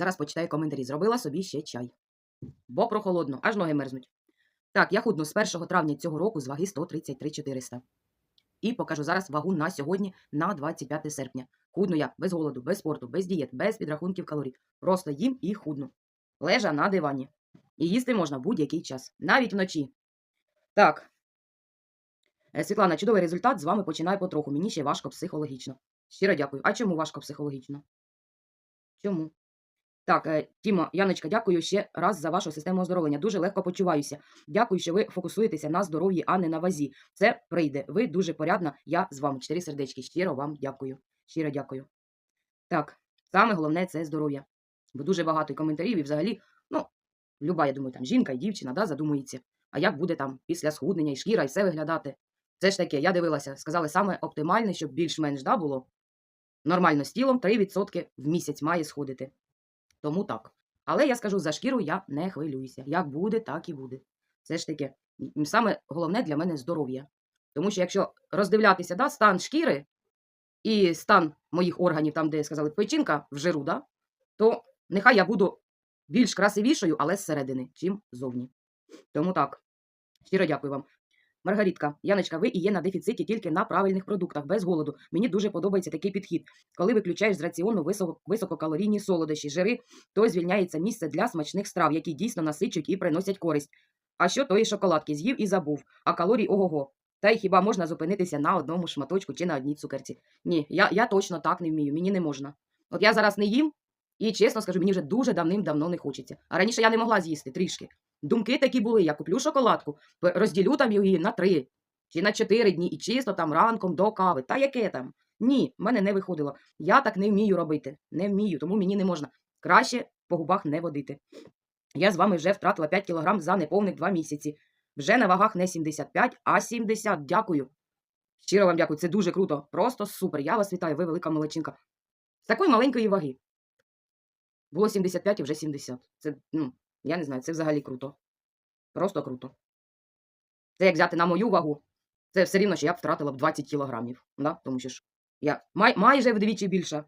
Зараз почитаю коментарі. Зробила собі ще чай. Бо прохолодно, аж ноги мерзнуть. Так, я худну з 1 травня цього року з ваги 133 400. І покажу зараз вагу на сьогодні, на 25 серпня. Худну я без голоду, без спорту, без дієт, без підрахунків калорій. Просто їм і худну. Лежа на дивані. І їсти можна будь-який час, навіть вночі. Так. Е, Світлана, чудовий результат. З вами починаю потроху. Мені ще важко психологічно. Щиро дякую. А чому важко психологічно? Чому? Так, е, Тімо, Яночка, дякую ще раз за вашу систему оздоровлення. Дуже легко почуваюся. Дякую, що ви фокусуєтеся на здоров'ї, а не на вазі. Це прийде. Ви дуже порядна. Я з вами. Чотири сердечки. Щиро вам дякую. Щиро дякую. Так, саме головне це здоров'я. Бо дуже багато коментарів, і взагалі, ну, люба, я думаю, там жінка і дівчина да, задумується. А як буде там після схуднення і шкіра, і все виглядати? Це ж таке, я дивилася, сказали, саме оптимальне, щоб більш-менш да, було. Нормально з тілом 3% в місяць має сходити. Тому так. Але я скажу, за шкіру я не хвилююся. Як буде, так і буде. Це ж таке. м, Саме головне для мене здоров'я. Тому що якщо роздивлятися да, стан шкіри і стан моїх органів, там, де сказали, печінка в жиру, да, то нехай я буду більш красивішою, але зсередини, чим зовні. Тому так. Щиро дякую вам. Маргарітка, Яночка, ви і є на дефіциті тільки на правильних продуктах, без голоду. Мені дуже подобається такий підхід. Коли виключаєш з раціону високо, висококалорійні солодощі, жири, то звільняється місце для смачних страв, які дійсно насичують і приносять користь. А що тої шоколадки з'їв і забув, а калорій ого-го. Та й хіба можна зупинитися на одному шматочку чи на одній цукерці? Ні, я, я точно так не вмію, мені не можна. От я зараз не їм, і чесно скажу, мені вже дуже давним-давно не хочеться. А раніше я не могла з'їсти трішки. Думки такі були: я куплю шоколадку, розділю там її на три чи на чотири дні і чисто там ранком до кави. Та яке там? Ні, в мене не виходило. Я так не вмію робити. Не вмію, тому мені не можна. Краще по губах не водити. Я з вами вже втратила 5 кілограм за неповних 2 місяці. Вже на вагах не 75, а 70. Дякую. Щиро вам дякую. Це дуже круто. Просто супер. Я вас вітаю. Ви велика молодчинка. З такої маленької ваги. Було 75 і вже 70. Це, ну, я не знаю, це взагалі круто. Просто круто. Це як взяти на мою вагу. Це все рівно, що я б втратила б 20 кілограмів. Да? Тому що ж я май, майже вдвічі більша.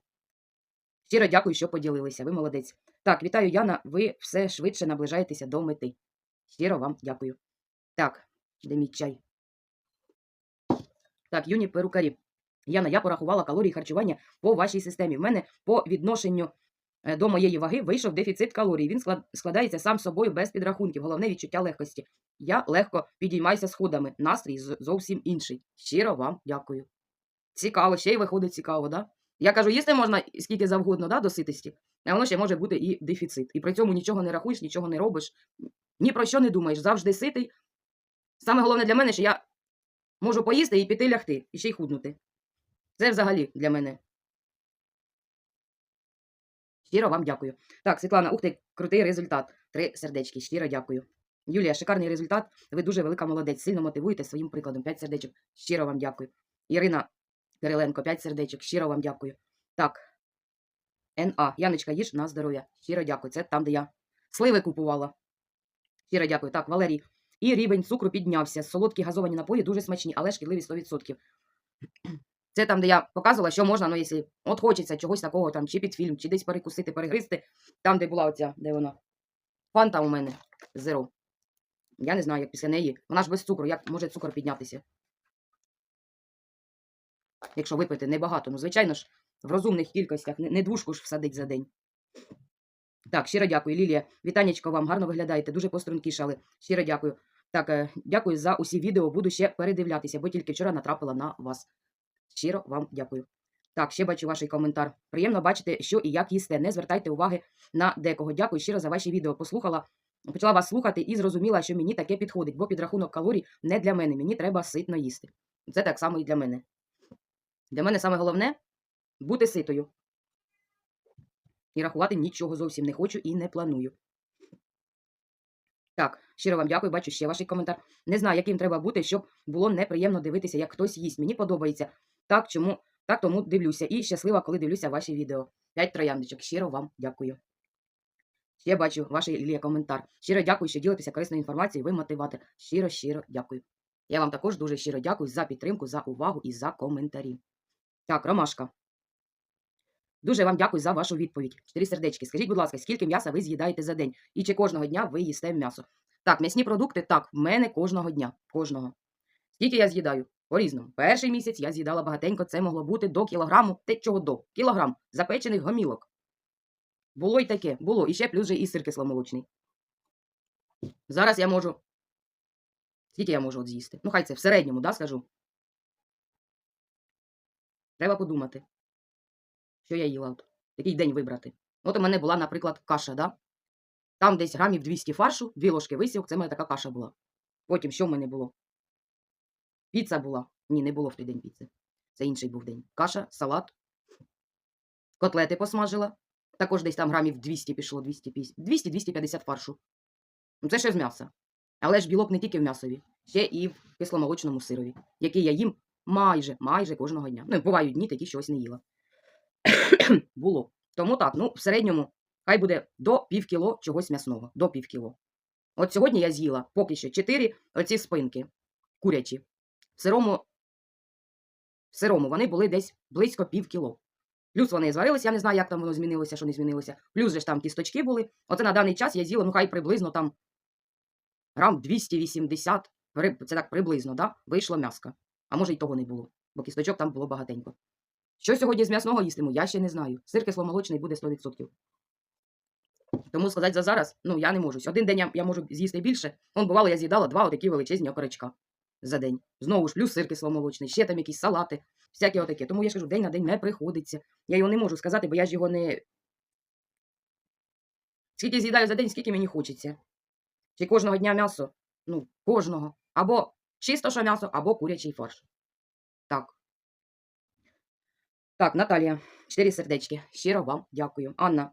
Щиро дякую, що поділилися. Ви молодець. Так, вітаю, Яна. Ви все швидше наближаєтеся до мети. Щиро вам дякую. Так, де мій чай. Так, юні перукарі. Яна, я порахувала калорії харчування по вашій системі. В мене по відношенню до моєї ваги вийшов дефіцит калорій. Він складається сам собою без підрахунків. Головне відчуття легкості. Я легко підіймаюся сходами. Настрій зовсім інший. Щиро вам дякую. Цікаво, ще й виходить цікаво, да? Я кажу, їсти можна скільки завгодно, да, до ситості, а воно ще може бути і дефіцит. І при цьому нічого не рахуєш, нічого не робиш, ні про що не думаєш, завжди ситий. Саме головне для мене, що я можу поїсти і піти лягти, і ще й худнути. Це взагалі для мене. Щиро вам дякую. Так, Світлана, ух ти, крутий результат. Три сердечки. Щиро дякую. Юлія, шикарний результат. Ви дуже велика молодець. Сильно мотивуєте своїм прикладом. П'ять сердечок. Щиро вам дякую. Ірина Кириленко, п'ять сердечок. Щиро вам дякую. Так. НА. Яночка, їж на здоров'я. Щиро дякую. Це там, де я сливи купувала. Щиро дякую. Так, Валерій. І рівень цукру піднявся. Солодкі газовані напої дуже смачні, але шкідливі 100%. Це там, де я показувала, що можна, ну, якщо от хочеться чогось такого, там, чи під фільм, чи десь перекусити, перегризти. Там, де була оця, де вона? Фанта у мене зеро. Я не знаю, як після неї. Вона ж без цукру, як може цукор піднятися? Якщо випити небагато. Ну, звичайно ж, в розумних кількостях, не, двушку ж всадить за день. Так, щиро дякую, Лілія. Вітанечко вам, гарно виглядаєте, дуже пострункішали. Щиро дякую. Так, е, дякую за усі відео. Буду ще передивлятися, бо тільки вчора натрапила на вас. Щиро вам дякую. Так, ще бачу ваш коментар. Приємно бачити, що і як їсте. Не звертайте уваги на декого. Дякую щиро за ваші відео. Послухала, почала вас слухати і зрозуміла, що мені таке підходить, бо підрахунок калорій не для мене. Мені треба ситно їсти. Це так само і для мене. Для мене саме головне бути ситою. І рахувати нічого зовсім не хочу і не планую. Так, щиро вам дякую, бачу ще ваш коментар. Не знаю, яким треба бути, щоб було неприємно дивитися, як хтось їсть. Мені подобається. Так, чому, так тому дивлюся. І щаслива, коли дивлюся ваші відео. П'ять трояндочок. Щиро вам дякую. Ще бачу ваш Ілія коментар. Щиро дякую, що ділитеся корисною інформацією. Ви мотиватор. Щиро, щиро дякую. Я вам також дуже щиро дякую за підтримку, за увагу і за коментарі. Так, ромашка. Дуже вам дякую за вашу відповідь. Чотири сердечки. Скажіть, будь ласка, скільки м'яса ви з'їдаєте за день? І чи кожного дня ви їсте м'ясо? Так, м'ясні продукти, так, в мене кожного дня. Кожного. Скільки я з'їдаю? По-різному. Перший місяць я з'їдала багатенько, це могло бути до кілограму. Те чого до? Кілограм запечених гомілок. Було й таке, було. І ще плюс же і сир кисломолочний. Зараз я можу. Скільки я можу от з'їсти? Ну, хай це в середньому, да, скажу. Треба подумати, що я їла. От. Який день вибрати. От у мене була, наприклад, каша, да? Там десь грамів 200 фаршу, дві ложки висівок, це в мене така каша була. Потім що в мене було? Піца була. Ні, не було в той день піци. Це інший був день. Каша, салат, котлети посмажила. Також десь там грамів 200 пішло, 200-250 фаршу. Ну, це ще з м'яса. Але ж білок не тільки в м'ясові, ще і в кисломолочному сирові, який я їм майже, майже кожного дня. Ну, бувають дні, такі щось не їла. Було. Тому так, ну, в середньому хай буде до пів кіло чогось м'ясного. До пів кіло. От сьогодні я з'їла поки що 4 оці спинки курячі. В сирому, в сирому вони були десь близько пів кіло. Плюс вони зварилися, я не знаю, як там воно змінилося, що не змінилося. Плюс же ж там кісточки були. Оце на даний час я з'їла, ну хай приблизно там грам 280, це так приблизно, да? вийшло м'яска. А може й того не було, бо кісточок там було багатенько. Що сьогодні з м'ясного їстиму, я ще не знаю. Сир кисломолочний буде 100%. Тому сказати за зараз, ну я не можу. Один день я, я можу з'їсти більше. Он бувало, я з'їдала два отакі величезні окорочка за день. Знову ж плюс сир кисломолочний, ще там якісь салати, всякі отакі. Тому я ж кажу, день на день не приходиться. Я його не можу сказати, бо я ж його не. Скільки з'їдаю за день, скільки мені хочеться. Чи кожного дня м'ясо? Ну, кожного. Або чисто що м'ясо, або курячий фарш. Так. Так, Наталія, чотири сердечки. Щиро вам дякую. Анна,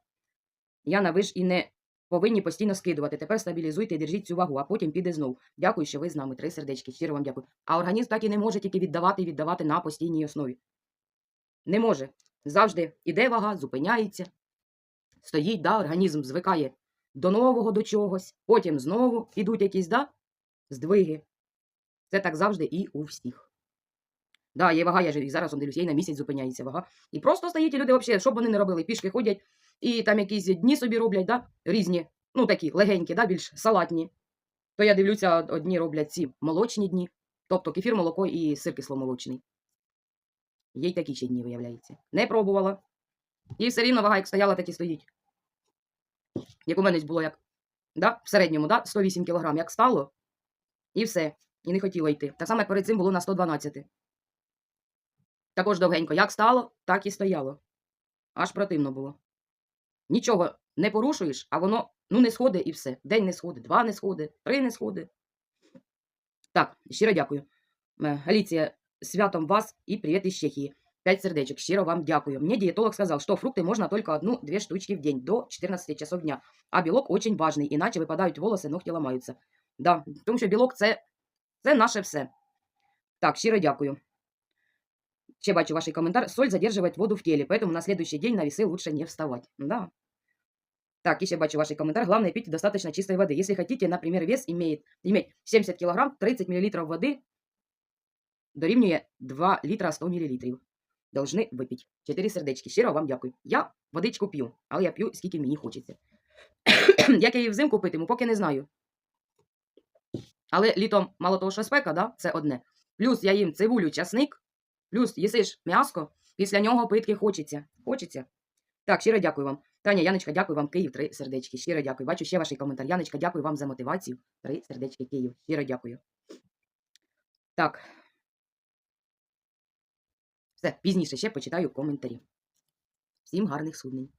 Яна, ви ж і не повинні постійно скидувати. Тепер стабілізуйте і держіть цю вагу, а потім піде знов. Дякую, що ви з нами. Три сердечки. Щиро вам дякую. А організм так і не може тільки віддавати і віддавати на постійній основі. Не може. Завжди іде вага, зупиняється. Стоїть, да, організм звикає до нового, до чогось, потім знову ідуть якісь да, здвиги. Це так завжди і у всіх. Да, є вага, я ж і зараз он дивлюсь, на місяць зупиняється вага. І просто стоїть і люди взагалі, що б вони не робили, пішки ходять і там якісь дні собі роблять, да, різні, ну такі легенькі, да, більш салатні. То я дивлюся, одні роблять ці молочні дні, тобто кефір, молоко і сир кисломолочний. Є й такі ще дні, виявляється. Не пробувала. І все рівно вага, як стояла, так і стоїть. Як у мене було як да, в середньому, да, 108 кг, як стало, і все. І не хотіло йти. Так само, як перед цим було на 112. Також довгенько. Як стало, так і стояло. Аж противно було Нічого не порушуєш, а воно ну не сходить і все. День не сходить, два не сходить, три не сходить. Так, щиро дякую. Е, Аліція, з святом вас і привіт із Чехії. Пять сердечек. Щиро вам дякую. Мне диетолог сказал, что фрукты можно только одну-две штучки в день до 14 часов дня. А білок очень важный, иначе випадають волоси, ногті ламаються. Да, тому що білок це, це наше все. Так, щиро дякую. Ще бачу ваш комментарий. Соль задерживает воду в теле, поэтому на следующий день на весы лучше не вставать. Да. Так, еще бачу ваш комментарий. Главное пить достаточно чистой воды. Если хотите, например, вес имеет, иметь 70 кг, 30 мл воды дорівнює 2 літра 100 мл. Должны випити. Чотири сердечки. Щиро вам дякую. Я водичку п'ю, але я п'ю, скільки мені хочеться. Як я її взимку питиму, поки не знаю. Але літом, мало того, що спека, да, це одне. Плюс я їм цибулю, часник, плюс їсиш м'яско, після нього питки хочеться. Хочеться. Так, щиро дякую вам. Таня, Яночка, дякую вам, Київ, три сердечки. Щиро дякую. Бачу ще ваш коментар. Яночка, дякую вам за мотивацію. Три сердечки Київ. Щиро дякую. Так. Все, пізніше ще почитаю коментарі. Всім гарних суднень.